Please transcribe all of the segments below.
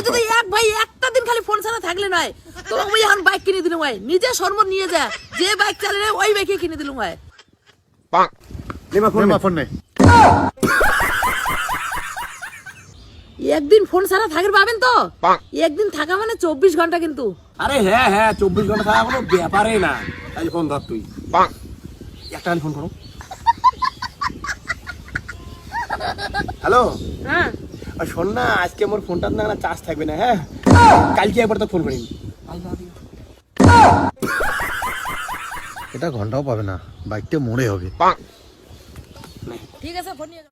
মধ্যে এক ভাই একটা দিন খালি ফোন ছাড়া থাকলে নয়। এখন বাইক কিনে দিলাম ভাই। নিজে সরমত নিয়ে যা। যে বাইক চালালে ওই বাইকে কিনে দিলাম ভাই। ফোন একদিন ফোন ছাড়া থাকলে পাবেন তো? একদিন থাকা মানে চব্বিশ ঘণ্টা কিন্তু। আরে হ্যাঁ হ্যাঁ চব্বিশ ঘণ্টা থাকা কোনো ব্যাপারই না। তাই ফোন ধর তুই। একটা ফোন করো। হ্যালো হ্যাঁ। আর শোন না আজকে আমার ফোনটা না চার্জ থাকবে না হ্যাঁ? কালকে একবার তো ফোন করিনি এটা ঘন্টাও পাবে না বাইকটা মোড়ে হবে। ঠিক আছে ফোন নিয়ে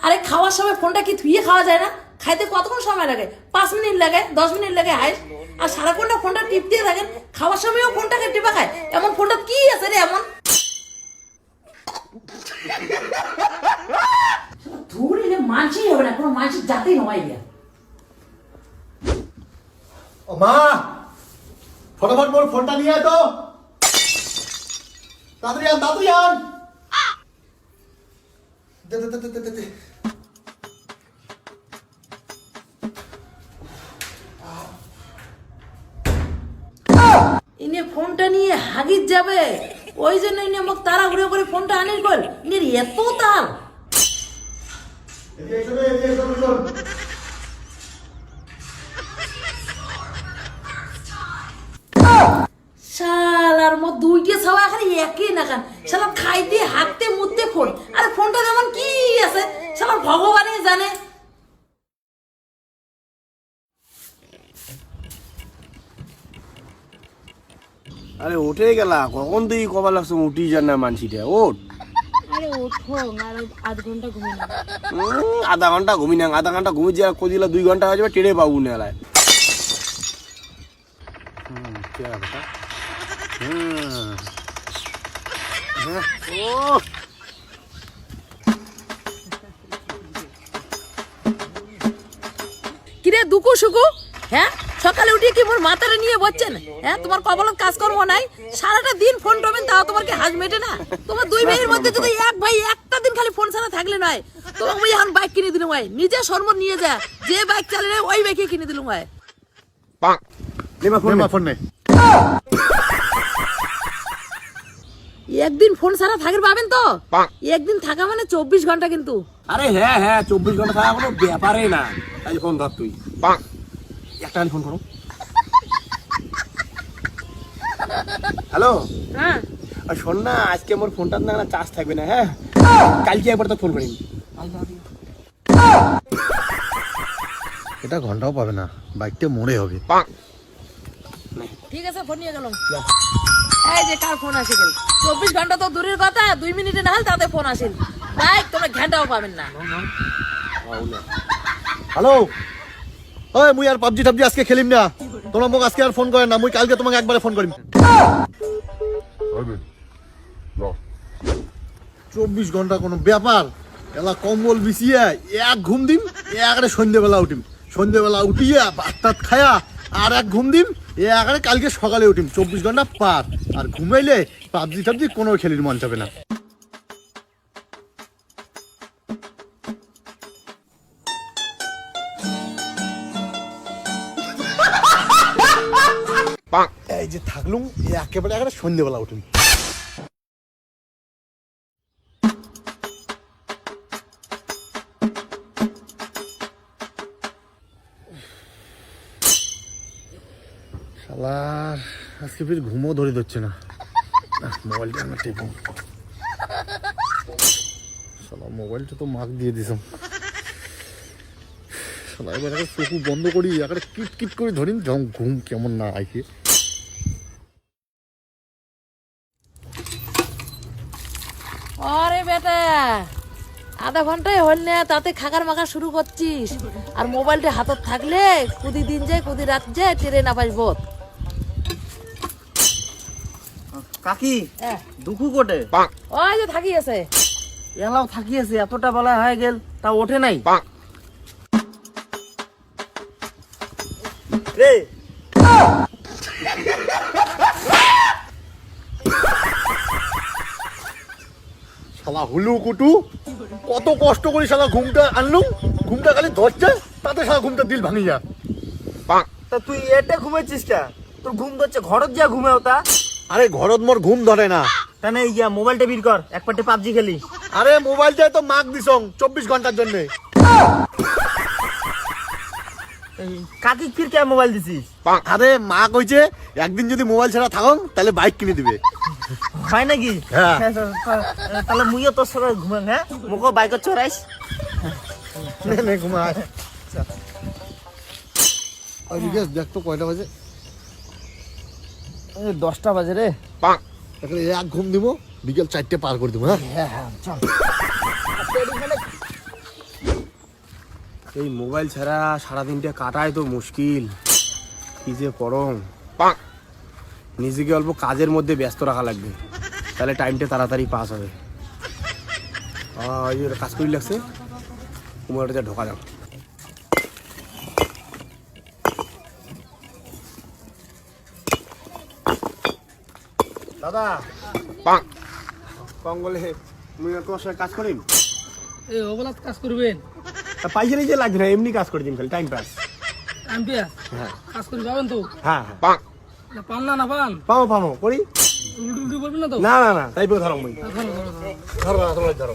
আরে খাওয়ার সময় ফোনটা কি ধুয়ে খাওয়া যায় না? খাইতে কতক্ষণ সময় লাগে? পাঁচ মিনিট লাগে দশ মিনিট লাগে হাইস আর সারাক্ষণটা ফোনটা টিপ দিয়ে থাকেন খাওয়ার সময়ও ফোনটাকে টিপা খায়। এমন ফোনটা কি আছে রে এমন? ধুর এলে হবে না কোনো মানসিক জাতেই নয় গিয়া ও মা ফটাফট মোর ফোনটা নিয়ে আয় তো। তাড়াতাড়ি আন তাড়াতাড়ি আন। দে দে দে দে, দে। নিয়ে হাগির যাবে। ওই জন্য ইনে আমাকে তাড়াহুড়ো করে ফোনটা আনির কল ইনের এত তাল। এদিকে এসো রে, এদিকে এসো, দুজন। শালার মো দুইটা ছাওয়া খালি একই না খান শালা খাইতে হাঁকতে মুততে ফোন। আরে ফোনটা যেমন কি আছে? শালা ভগবানই আরে উঠে গেলা কখন তুই কবার লাগছে উঠি যান না মানসিটা? ওঠ আরে ওঠো আর আধ ঘণ্টা ঘুমিয়ে আধা ঘণ্টা ঘুমি না আধা ঘণ্টা ঘুমি যা কদিলা দুই ঘণ্টা হয়ে যাবে টেরে পাবো না এলায়। হ্যাঁ, কিরে দুকু সুকু? হ্যাঁ? সকালে উঠে কি মোর মাথাটা নিয়ে বসছেন? হ্যাঁ? তোমার কবলত কাজকর্ম নাই? সারাটা দিন ফোন টোবেন তাও তোমার কি হাজ মেটে না? তোমার দুই ভাইয়ের মধ্যে যদি এক ভাই একটা দিন খালি ফোন ছাড়া থাকলে নয় তোমাকে আমি এখন বাইক কিনে দিলাম ভাই। নিজে সরমত নিয়ে যা যে বাইক চালালে ওই বাইকে কিনে দিলাম ভাই। ফোন একদিন ফোন ছাড়া থাকলে পাবেন তো? একদিন থাকা মানে চব্বিশ ঘণ্টা কিন্তু। আরে হ্যাঁ হ্যাঁ চব্বিশ ঘণ্টা থাকা কোনো ব্যাপারই না। তাই ফোন ধর তুই। একটা ফোন করো। হ্যালো হ্যাঁ। আর শোন না আজকে আমার ফোনটার না চার্জ থাকবে না হ্যাঁ? কালকে একবার তো ফোন করিনি। এটা ঘন্টাও পাবে না বাইকটা মোড়ে হবে। ঠিক আছে ফোন নিয়ে গেলাম এই যে কার ফোন আসে গেল? চব্বিশ ঘণ্টা তো দূরের কথা দুই মিনিটে না হলে তাতে ফোন আসেন। বাইক তোমরা ঘন্টাও পাবেন না। হ্যালো ওই, মুই আর পাবজি টাবজি আজকে খেলিম না। তোমরা মোক আজকে আর ফোন করে না, মুই কালকে তোমাকে একবারে ফোন করিম। চব্বিশ ঘণ্টা কোনো ব্যাপার? এলা কম্বল বিছিয়ে এক ঘুম দিম, একারে সন্ধ্যেবেলা উঠিম। সন্ধ্যেবেলা উঠিয়া ভাত টাত খায়া আর এক ঘুম দিম, একারে কালকে সকালে উঠিম। চব্বিশ ঘণ্টা পার। আর ঘুমাইলে পাবজি টাবজি কোনো খেলির মন যাবে না। এই যে থাকলুম একেবারে একেবারে সন্ধ্যেবেলা উঠিম শালা আজকে ফির ঘুমও ধরে ধরছে না। মোবাইলটা আমার টেপো শালা মোবাইলটা তো মাক দিয়ে দিছাম শালা এবার একটা চকু বন্ধ করি একটা কিট কিট করে ধরিন যখন ঘুম কেমন না আইকে আরে বেটা আধা ঘন্টায় হল না তাতে খাকার মাখা শুরু করছিস। আর মোবাইলটা হাতত থাকলে কুদি দিন যায় কুদি রাত যায় টেরে না পাইস বোধ কাকি হ্যাঁ। দুঃখু কোটে? ওই যে থাকি আছে। এলাও থাকি আছে এতটা বেলা হয়ে গেল তা ওঠে নাই। রে। শালা হুলু কুটু কত কষ্ট করে শালা ঘুমটা আনলুম ঘুমটা খালি ধরছে তাতে শালা ঘুমটা দিল ভাঙি যা তা তুই এটা ঘুমেছিস কা? তোর ঘুম ধরছে ঘরত যা ঘুমে তা। আরে ঘরত মোর ঘুম ধরে না। তাহলে ইয়া মোবাইলটা বির কর এক পাটে পাবজি খেলি আরে মোবাইলটা তো মাগ দিছং চব্বিশ ঘণ্টার জন্য। এই, কাকি ফির কে মোবাইল দিছিস? আরে মা কইছে একদিন যদি মোবাইল ছাড়া থাকং তাহলে বাইক কিনে দিবে। হয় নাকি? হ্যাঁ। তাহলে মুইও তোর সঙ্গে ঘুমাং হ্যাঁ? মুখো বাইকত চড়াইস। নে নে ঘুমায় আর বিকাশ দেখ তো কয়টা বাজে? দশটা বাজে রে। এক ঘুম দিব বিকেল চারটে পার করে দিব হ্যাঁ? এই মোবাইল ছাড়া সারাদিনটা কাটায় তো মুশকিল। কি যে করম নিজেকে অল্প কাজের মধ্যে ব্যস্ত রাখা লাগবে। তাহলে টাইমটা তাড়াতাড়ি পাস হবে। কাজ করি লাগছে। কুমারটা যা ঢোকা যাও দাদা। কঙ্গলে মুই আর তোমার সঙ্গে কাজ করিম? এই অবলাত কাজ করবেন। তা পয়সা নিজে লাগবে না এমনি কাজ করে দিন খালি টাইম পাস হ্যাঁ। কাজ করে যাবেন তো? হ্যাঁ হ্যাঁ। না পান না পান? করি। উল্টি উল্টি না তো? না না না তাই ধরো মুই। ধরো ধরো ধরো। ধরো দাদা তোমরা ধরো।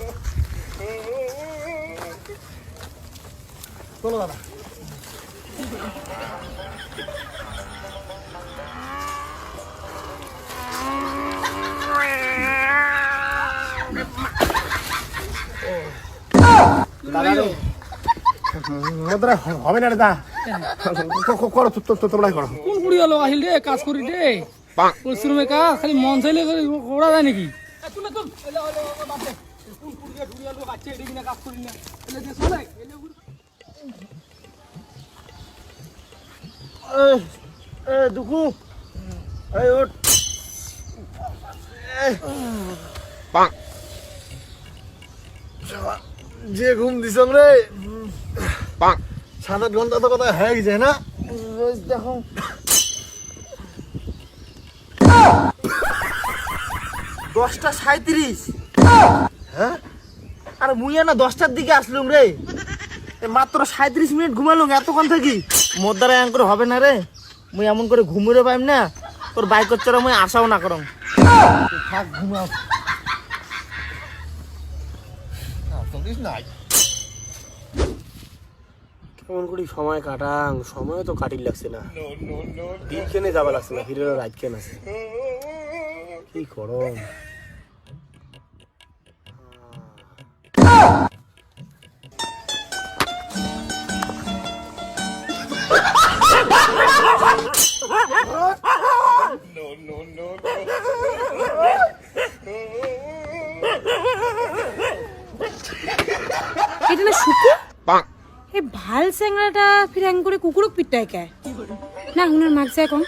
চলো দাদা। দাদা রে মোদরা হবে না রে দা। ক- ক- করো তোমরাই করো। কোন কুড়ি লোক আহিল রে কাজ করি রে। পরিশ্রমে কাজ খালি মন চাইলে খালি যায় নাকি? এ দুকু এই ওঠ। যে ঘুম দিছং রে সাত আট ঘণ্টা তো কথা হয়ে গেছে না। রোজ দেখো। দশটা সাঁত্রিশ হ্যাঁ আর মুইয়া না দশটার দিকে আসলুম রে মাত্র সাঁত্রিশ মিনিট ঘুমালুম এতক্ষণ থাকি। মোর দ্বারা এমন করে হবে না রে মুই এমন করে ঘুমিয়ে পাইম না। তোর বাইকের চড়া মুই আশাও না করম থাক ঘুমাও। কেমন করি? সময় কাটাং। সময় তো কাটির লাগছে না। দিন কেনে যাবা লাগছে না ফিরে রাত কেন আছে? কি করম এটা না শুকু? এই ভালো চেংৰাটা ফিৰাং কৰি কুকুৰক পিটাই কে? না শুনাৰ মাক যায় কম।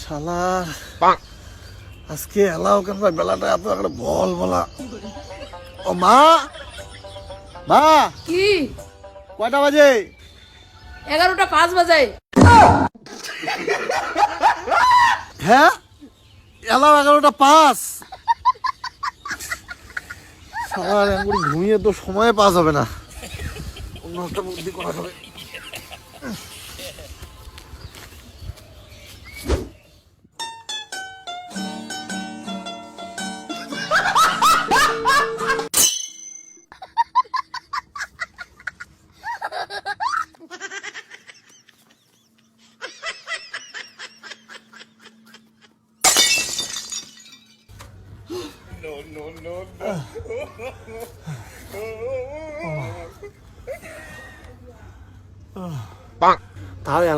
শালা আজকে এলাও কেন বেলাটা এত একটা বল বলা? ও মা! মা! কি? কয়টা বাজে? এগারোটা পাঁচ বাজায় হ্যাঁ? এলাও এগারোটা পাস। ঘুমিয়ে তো সময় পাস হবে না। অন্য একটা বুদ্ধি করা no.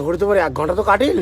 করে তোমার এক ঘণ্টা তো কাটিল